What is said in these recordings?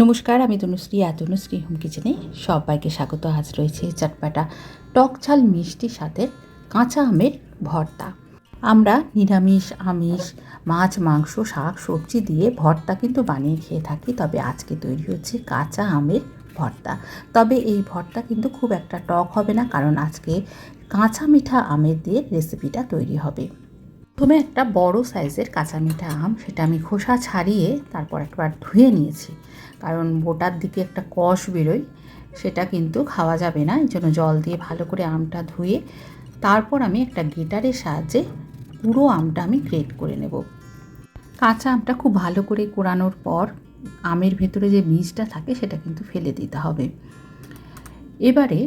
নমস্কার, আমি তনুশ্রী আর তনুশ্রী হোম কিচেনে সবাইকে স্বাগত। আজ রয়েছে চটপাটা টক ঝাল মিষ্টির সাথে কাঁচা আমের ভর্তা। আমরা নিরামিষ, আমিষ, মাছ, মাংস, শাক, সবজি দিয়ে ভর্তা কিন্তু বানিয়ে খেয়ে থাকি, তবে আজকে তৈরি হচ্ছে কাঁচা আমের ভর্তা। তবে এই ভর্তা কিন্তু খুব একটা টক হবে না, কারণ আজকে কাঁচা মিঠা আমের দিয়ে রেসিপিটা তৈরি হবে। প্রথমে একটা বড় সাইজের কাঁচা মিঠা আম, সেটা আমি খোসা ছাড়িয়ে তারপর একবার ধুয়ে নিয়েছি। কারণ বোটার দিকে একটা কষ বেরোয়, সেটা কিন্তু খাওয়া যাবে না। এই জন্য জল দিয়ে ভালো করে আমটা ধুয়ে তারপর আমি একটা গিটারের সাহায্যে পুরো আমটা আমি গ্রেট করে নেব। কাঁচা আমটা খুব ভালো করে কোরানোর পর আমের ভেতরে যে বীজটা থাকে, সেটা কিন্তু ফেলে দিতে হবে। এবারে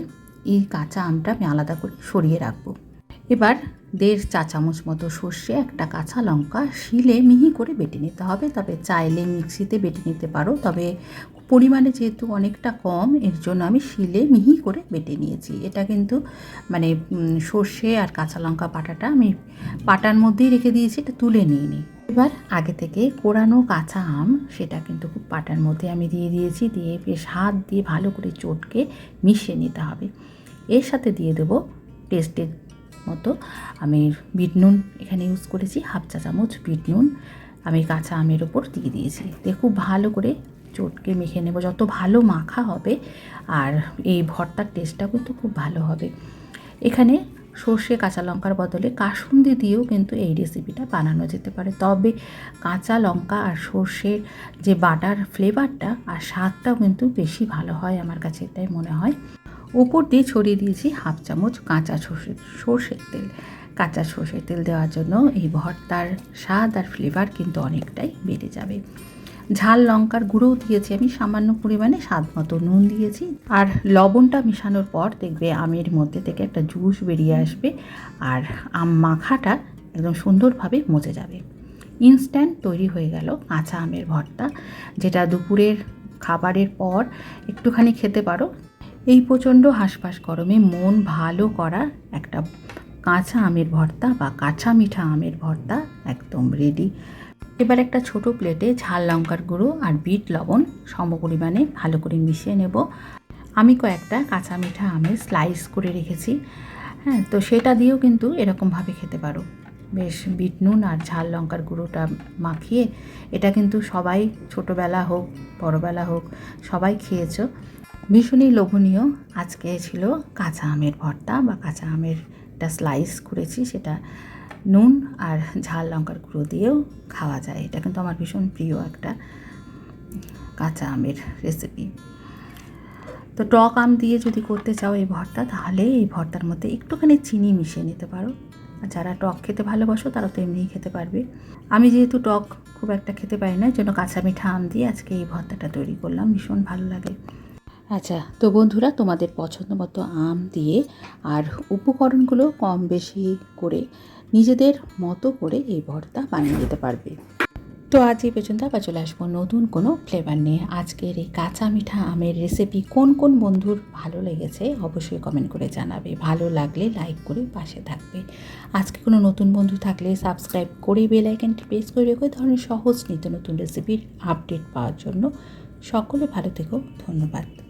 এই কাঁচা আমটা আমি আলাদা করে সরিয়ে রাখব। এবার দেড় চা চামচ মতো সর্ষে, একটা কাঁচা লঙ্কা শিলে মিহি করে বেটে নিতে হবে। তবে চাইলে মিক্সিতে বেটে নিতে পারো। তবে পরিমাণে যেহেতু অনেকটা কম, এর জন্য আমি শিলে মিহি করে বেটে নিয়েছি। এটা কিন্তু মানে সর্ষে আর কাঁচা লঙ্কা পাটাটা আমি পাটার মধ্যেই রেখে দিয়েছি, এটা তুলে নিয়ে নিই এবার আগে থেকে কোরানো কাঁচা আম, সেটা কিন্তু খুব পাটার মধ্যে আমি দিয়ে দিয়েছি। দিয়ে বেশ হাত দিয়ে ভালো করে চটকে মিশিয়ে নিতে হবে। এর সাথে দিয়ে দেবো টেস্টের মতো। আমি বিট নুন এখানে ইউজ করেছি, হাফ চা চামচ বিট নুন। আমি কাঁচা আমের ওপর দিয়ে দিয়েছি। দিয়ে খুব ভালো করে চটকে মেখে নেব। যত ভালো মাখা হবে আর এই ভর্তার টেস্টটা কিন্তু খুব ভালো হবে। এখানে সর্ষে কাঁচা লঙ্কার বদলে কাসুন্দি দিয়েও কিন্তু এই রেসিপিটা বানানো যেতে পারে। তবে কাঁচা লঙ্কা আর সর্ষের যে বাটার ফ্লেভারটা আর স্বাদটাও কিন্তু বেশি ভালো হয় আমার কাছে এটাই মনে হয়। উপর দিয়ে ছড়িয়ে দিয়েছি হাফ চামচ কাঁচা সর্ষের সর্ষের তেল। কাঁচা সর্ষের তেল দেওয়ার জন্য এই ভর্তার স্বাদ আর ফ্লেভার কিন্তু অনেকটাই বেড়ে যাবে। ঝাল লঙ্কার গুঁড়োও দিয়েছি আমি, সামান্য পরিমাণে স্বাদ মতো নুন দিয়েছি। আর লবণটা মেশানোর পর দেখবে আমের মধ্যে থেকে একটা জুস বেরিয়ে আসবে আর আম মাখাটা একদম সুন্দরভাবে মজে যাবে। ইনস্ট্যান্ট তৈরি হয়ে গেল কাঁচা আমের ভর্তা, যেটা দুপুরের খাবারের পর একটুখানি খেতে পারো। এই প্রচণ্ড হাঁসফাঁস গরমে মন ভালো করা একটা কাঁচা আমের ভর্তা বা কাঁচা মিঠা আমের ভর্তা একদম রেডি এবার একটা ছোট প্লেটে ঝাল লঙ্কার গুঁড়ো আর বিট লবণ সম পরিমাণে ভালো করে মিশিয়ে নেব। আমি কয়েকটা কাঁচা মিঠা আমের স্লাইস করে রেখেছি। হ্যাঁ তো সেটা দিয়েও কিন্তু এরকমভাবে খেতে পারো। বেশ, বিট নুন আর ঝাল লঙ্কার গুঁড়োটা মাখিয়ে এটা কিন্তু সবাই ছোটোবেলা হোক, বড়বেলা হোক, সবাই খেয়েছো। ভীষণই লোভনীয়। আজকে ছিল কাঁচা আমের ভর্তা বা কাঁচা আমের একটা স্লাইস করেছি, সেটা নুন আর ঝাল লঙ্কার গুঁড়ো দিয়েও খাওয়া যায়। এটা কিন্তু আমার ভীষণ প্রিয় একটা কাঁচা আমের রেসিপি তো টক আম দিয়ে যদি করতে চাও এই ভর্তা, তাহলে এই ভর্তার মধ্যে একটুখানি চিনি মিশিয়ে নিতে পারো। আর যারা টক খেতে ভালোবাসো তারা তো এমনিই খেতে পারবে। আমি যেহেতু টক খুব একটা খেতে পারি না জন্য কাঁচা মিঠা আম দিয়ে আজকে এই ভর্তাটা তৈরি করলাম। ভীষণ ভালো লাগে। আচ্ছা তো বন্ধুরা, তোমাদের পছন্দ মতো আম দিয়ে আর উপকরণগুলো কম বেশি করে নিজেদের মতো করে এই ভর্তা বানিয়ে নিতে পারবে। তো আজ এই পর্যন্ত আবার চলে আসব নতুন কোনো ফ্লেভার নিয়ে। আজকের এই কাঁচা মিঠা আমের রেসিপি কোন কোন বন্ধুর ভালো লেগেছে অবশ্যই কমেন্ট করে জানাবে। ভালো লাগলে লাইক করে পাশে থাকবে। আজকে কোনো নতুন বন্ধু থাকলে সাবস্ক্রাইব করে বেল প্রেস করে রেখে। ধরনের সহজ নিত্য নতুন রেসিপির আপডেট পাওয়ার জন্য সকলে ভালো থেকো। ধন্যবাদ।